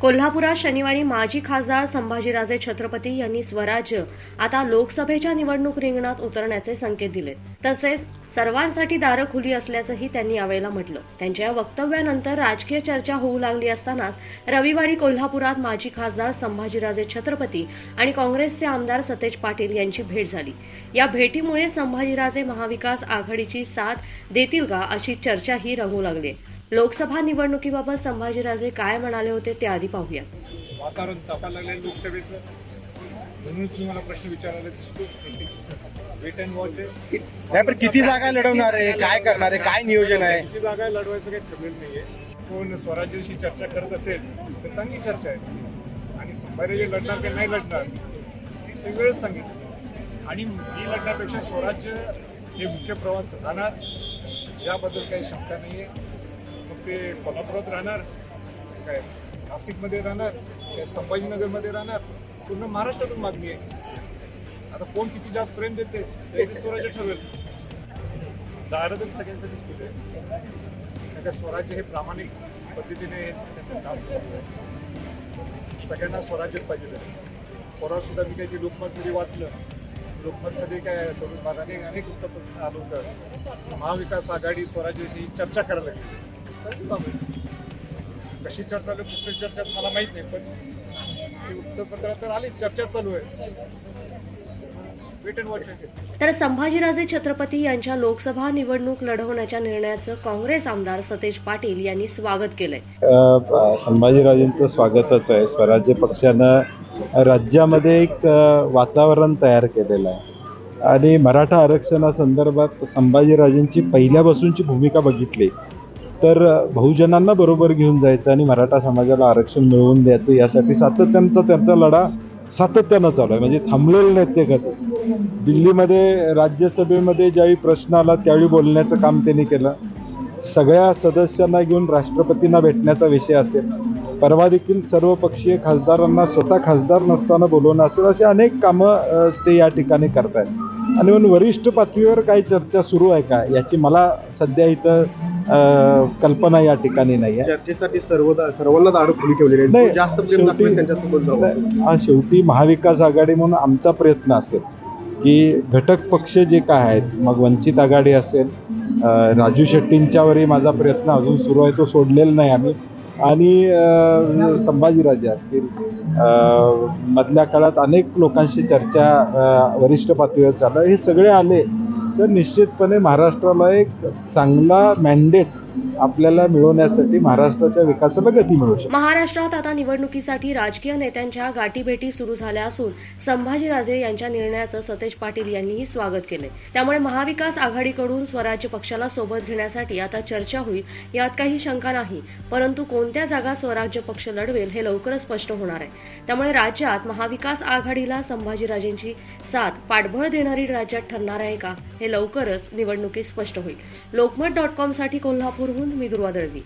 कोल्हापुरात शनिवारी माजी खासदार संभाजीराजे छत्रपती यांनी स्वराज्य आता लोकसभेच्या निवडणूक रिंगणात उतरण्याचे संकेत दिले. तसेच सर्वांसाठी दारं खुली असल्याचंही त्यांनी यावेळेला म्हटलं. त्यांच्या या वक्तव्यानंतर राजकीय चर्चा होऊ लागली असतानाच रविवारी कोल्हापुरात माजी खासदार संभाजीराजे छत्रपती आणि काँग्रेसचे आमदार सतेज पाटील यांची भेट झाली. या भेटीमुळे संभाजीराजे महाविकास आघाडीची साथ देतील का अशी चर्चाही रंगू लागली. लोकसभा निवडणुकीबाबत संभाजीराजे काय म्हणाले होते ते आधी पाहूया वातावरण तापायला लागले लोकसभेचं. म्हणूनच तुम्ही मला प्रश्न विचारायला दिसतो. वेट अँड वॉच आहे. नाही पण किती जागा लढवणार आहे? काय करणार आहे? काय नियोजन आहे? किती जागा लढवायचं काही ठरलेलं नाहीये. कोण स्वराज्याशी चर्चा करत असेल तर चांगली चर्चा आहे. आणि संभाजी लढणार की नाही लढणार ते वेळच सांगितलं आणि मी लढण्यापेक्षा स्वराज्य हे मुख्य प्रवाह राहणार याबद्दल काही शंका नाहीये. मग ते कोल्हापुरात राहणार काय नाशिकमध्ये राहणार काय संभाजीनगरमध्ये राहणार पूर्ण महाराष्ट्रातून मागणी आहे. आता कोण किती जास्त प्रेम देते ते स्वराज्य ठरवेल. दारं तर सगळ्यांसाठीच कुठे आहे. स्वराज्य हे प्रामाणिक पद्धतीने त्याचं काम सगळ्यांना स्वराज्यच पाहिजे परवा सुद्धा मी काही लोकमतमध्ये वाचलं. लोकमतमध्ये काय तरुण भागाने अनेक उत्तम आलो होतं महाविकास आघाडी स्वराज्याची चर्चा करायला लागली. कशी चर्चा कुठली चर्चा मला माहीत नाही पण ते वृत्तपत्रात तर आलीच. चर्चा चालू आहे. तर संभाजीराजे छत्रपती यांच्या लोकसभा निवडणूक लढवण्याच्या निर्णयाचं काँग्रेस आमदार सतेज पाटील यांनी स्वागत केलंय. अ, संभाजीराजेंचं स्वागतच आहे. स्वराज्य पक्षानं राज्यामध्ये एक वातावरण तयार केलेलं आहे. आणि मराठा आरक्षणासंदर्भात संभाजीराजेंची पहिल्यापासूनची भूमिका बघितली. तर बहुजनांना बरोबर घेऊन जायचं आणि मराठा समाजाला आरक्षण मिळवून द्यायचं यासाठी सातत्याचा त्यांचा लढा सातत्यानं चालू आहे. म्हणजे थांबलेलं नाहीत ते कधी. दिल्लीमध्ये राज्यसभेमध्ये ज्यावेळी प्रश्न आला त्यावेळी बोलण्याचं काम त्यांनी केलं. सगळ्या सदस्यांना घेऊन राष्ट्रपतींना भेटण्याचा विषय असेल. परवा देखील सर्व पक्षीय खासदारांना स्वतः खासदार नसताना बोलवणं असेल अशी अनेक कामं ते या ठिकाणी करतायत. आणि म्हणून वरिष्ठ पातळीवर काही चर्चा सुरू आहे का? याची मला सध्या इथं कल्पना या ठिकाणी नाही आहे. चर्चेसाठी सर्व सर्वांना दारू खुली ठेवलेली आहे. नाही, जास्त प्रेम शेवटी- दाखवेल त्यांच्यासोबत जाऊ हा शेवटी महाविकास आघाडी म्हणून आमचा प्रयत्न असेल की घटक पक्ष जे काय आहेत मग वंचित आघाडी असेल अ, राजू शेट्टींच्यावरही माझा प्रयत्न अजून सुरू आहे तो सोडलेला नाही आम्ही. आणि अ, संभाजीराजे असतील अ, मधल्या काळात अनेक लोकांशी चर्चा अ, वरिष्ठ पातळीवर चालू आहे. हे सगळे आले तर निश्चितपणे महाराष्ट्राला एक चांगला मॅन्डेट आपल्याला मिळवण्यासाठी महाराष्ट्राच्या विकासाला गती मिळू शकते. महाराष्ट्रात आता निवडणुकीसाठी राजकीय नेत्यांच्या गाठीभेटी सुरू झाल्या असून संभाजीराजे यांच्या निर्णयाचं सतेज पाटील यांनीही स्वागत केले त्यामुळे महाविकास आघाडीकडून स्वराज्य पक्षाला सोबत घेण्यासाठी आता चर्चा होईल यात काही शंका नाही. परंतु कोणत्या जागा स्वराज्य पक्ष लढवेल हे लवकरच स्पष्ट होणार आहे. त्यामुळे राज्यात महाविकास आघाडीला संभाजीराजेंची साथ पाठबळ देणारी राज्यात ठरणार आहे का हे लवकरच निवडणुकीत स्पष्ट होईल. लोकमत डॉट कॉमसाठी कोल्हापूरहून मी दुर्वा दळवी